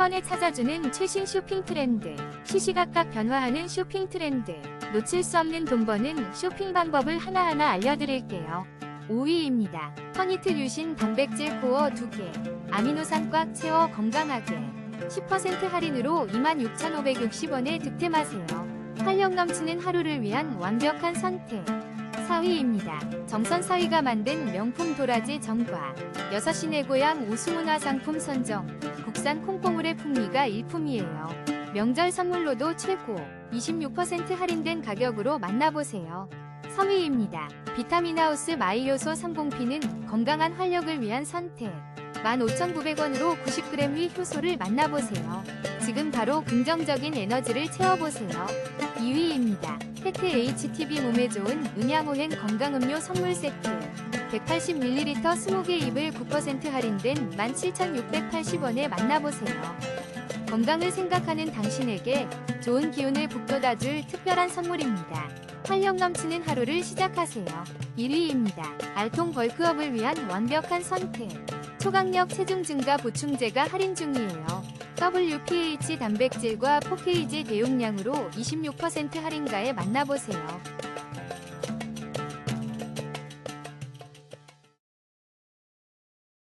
번에 찾아주는 최신 쇼핑 트렌드. 시시각각 변화하는 쇼핑 트렌드. 놓칠 수 없는 돈 버는 쇼핑 방법을 하나하나 알려드릴게요. 5위입니다. 허니트 류신 단백질 코어 2개. 아미노산 꽉 채워 건강하게. 10% 할인으로 26,560원에 득템하세요. 활력 넘치는 하루를 위한 완벽한 선택. 4위입니다. 정선 사위가 만든 명품 도라지 정과 6시내 고향 우수문화 상품 선정 국산 콩고물의 풍미가 일품이에요. 명절 선물로도 최고 26% 할인된 가격으로 만나보세요. 3위입니다. 비타민하우스 마이요소 30P는 건강한 활력을 위한 선택 15,900원으로 90g 위 효소를 만나보세요. 지금 바로 긍정적인 에너지를 채워보세요. 2위입니다. 페트 HTB 몸에 좋은 음양오행 건강음료 선물 세트 180ml 20개 입을 9% 할인된 17,680원에 만나보세요. 건강을 생각하는 당신에게 좋은 기운을 북돋아줄 특별한 선물입니다. 활력 넘치는 하루를 시작하세요. 1위입니다. 알통 벌크업을 위한 완벽한 선택. 초강력 체중 증가 보충제가 할인 중이에요. WPH 단백질과 4KG 대용량으로 26% 할인가에 만나보세요.